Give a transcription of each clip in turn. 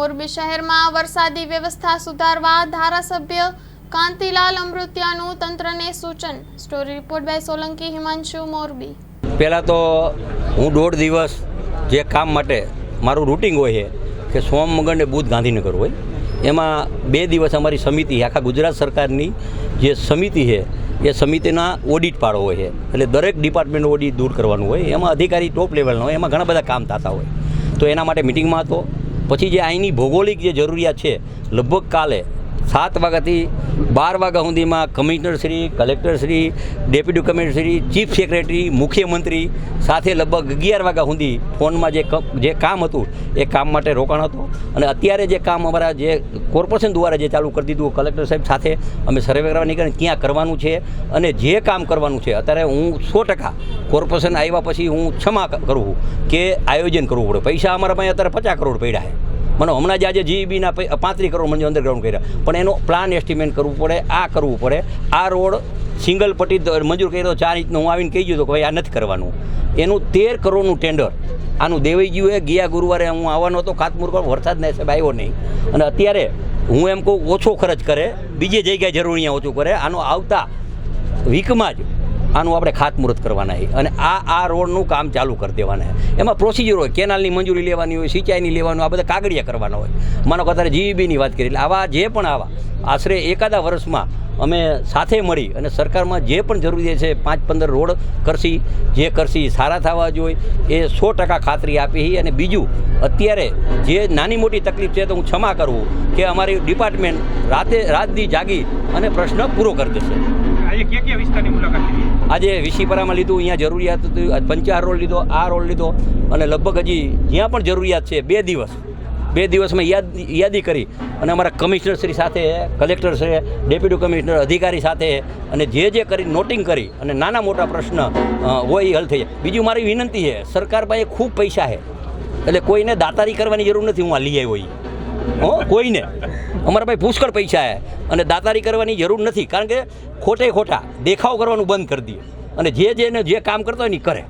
મોરબી શહેરમાં વરસાદી વ્યવસ્થા સુધારવા ધારાસભ્ય કાંતિલાલ અમૃત્યાનું તંત્રને સૂચન. Story report by Solanki Himanshu, Morbi. પહેલાં તો હું દોઢ દિવસ જે કામ માટે મારું રૂટિંગ હોય છે કે સોમ, મંગળ ને બુધ ગાંધીનગર હોય, એમાં બે દિવસ અમારી સમિતિ, આખા ગુજરાત સરકારની જે સમિતિ છે, એ સમિતિના ઓડિટ પાડો હોય છે. એટલે દરેક ડિપાર્ટમેન્ટ ઓડિટ દૂર કરવાનું હોય. એમાં અધિકારી ટોપ લેવલનો હોય, એમાં ઘણા બધા કામ થતા હોય. તો એના માટે મિટિંગમાં હતો. પછી જે અહીંની ભૌગોલિક જે જરૂરિયાત છે લગભગ કાલે સાત વાગ્યાથી બાર વાગ્યા સુધીમાં કમિશનરશ્રી કલેક્ટરશ્રી ડેપ્યુટી કમિશનરશ્રી ચીફ સેક્રેટરી, મુખ્યમંત્રી સાથે લગભગ અગિયાર વાગ્યા સુધી ફોનમાં જે જે કામ હતું એ કામ માટે રોકાણ હતું. અને અત્યારે જે કામ અમારા જે કોર્પોરેશન દ્વારા જે ચાલુ કરી દીધું, કલેક્ટર સાહેબ સાથે અમે સર્વે કરવા નીકળીને ક્યાં કરવાનું છે. અને જે કામ કરવાનું છે, અત્યારે હું સો ટકા કોર્પોરેશન આવ્યા પછી હું ક્ષમા કરું કે આયોજન કરવું પડે. પૈસા અમારા પાસે અત્યારે પચાસ કરોડ પડ્યા છે. મને હમણાં જ આજે જીઈબીના પાંત્રીસ કરોડ મને અંડરગ્રાઉન્ડ કર્યા. પણ એનો પ્લાન એસ્ટિમેટ કરવું પડે, આ કરવું પડે. આ રોડ સિંગલ પટ્ટી મંજૂર કર્યો ચાર ઇંચનો. હું આવીને કહી ગયો કે ભાઈ આ નથી કરવાનું. એનું તેર કરોડનું ટેન્ડર આનું દેવાઈ ગયું ગુરુવારે હું આવવાનો હતો ખાતમુર નહીં સાહેબ આવ્યો નહીં. અને અત્યારે હું એમ કહું, ઓછો ખર્ચ કરે. બીજી જગ્યાએ જરૂર અહીંયા ઓછું કરે. આનો આવતા વીકમાં જ આનું આપણે ખાતમુહૂર્ત કરવાના છે. અને આ આ રોડનું કામ ચાલુ કરી દેવાના છે. એમાં પ્રોસિજર હોય, કેનાલની મંજૂરી લેવાની હોય, સિંચાઈની લેવાનું આ બધા કાગળિયા કરવાના હોય. માનો કે અત્યારે જીઈબીની વાત કરી એટલે આવા જે પણ આવા આશરે એકાદા વર્ષમાં અમે સાથે મળી અને સરકારમાં જે પણ જરૂરિયાત છે પાંચ પંદર રોડ કરશી, જે કરશી સારા થવા જોઈએ, એ સો ટકા ખાતરી આપી અને બીજું, અત્યારે જે નાની મોટી તકલીફ છે તો હું ક્ષમા કરવું કે અમારી ડિપાર્ટમેન્ટ રાતે રાતથી જાગી અને પ્રશ્ન પૂરો કરી દેશે. આજે કયા વિશીપરામાં લીધું, અહીંયા જરૂરિયાત હતી પંચાર રોડ લીધો, આ રોડ લીધો, અને લગભગ હજી જ્યાં પણ જરૂરિયાત છે, બે દિવસ, બે દિવસમાં યાદ, યાદી કરી, અને અમારા કમિશનર શ્રી સાથે, કલેક્ટર છે, ડેપ્યુટી કમિશનર, અધિકારી સાથે, અને જે જે કરી, નોટિંગ કરી, અને નાના મોટા પ્રશ્ન હોય એ હલ થઈ જાય બીજું મારી વિનંતી છે, સરકાર પાસે ખૂબ પૈસા છે, એટલે કોઈને દાતારી કરવાની જરૂર નથી, હું આ લઈ આવ્યો. હો કોઈને? અમારા ભાઈ પુષ્કળ પૈસા છે અને દાતારી કરવાની જરૂર નથી કારણ કે ખોટે ખોટા દેખાવ કરવાનું બંધ કરી દઈએ અને જે જેને જે કામ કરતો હોય ને કરે.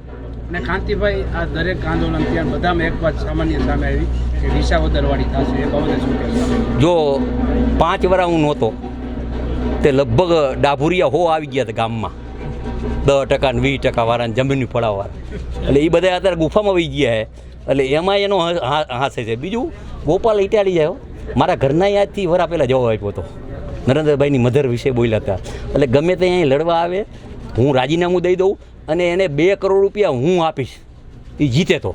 અને કાંતિભાઈ આ દરેક આંદોલન ત્યાં બધામાં એક વાત સામાન્ય સામે આવી કે વિસાવદરવાળી થશે એ બાબતે શું કહેશો? જો પાંચ વરા હું નહોતો તે લગભગ ડાભુરિયા હો આવી ગયા હતા ગામમાં. દસ ટકા ને વીસ ટકા વાળા જમીનની ફળાવાળા એટલે એ બધા અત્યારે ગુફામાં વહી ગયા છે એટલે એમાં એનો હાસે છે. બીજું, ગોપાલ ઇટાલી જાય મારા ઘરના યાદથી વરા પહેલાં જવાબ આપ્યો હતો નરેન્દ્રભાઈની મધર વિશે બોલ્યા હતા. એટલે ગમે તે અહીં લડવા આવે, હું રાજીનામું દઈ દઉં અને એને બે કરોડ રૂપિયા હું આપીશ. એ જીતે તો.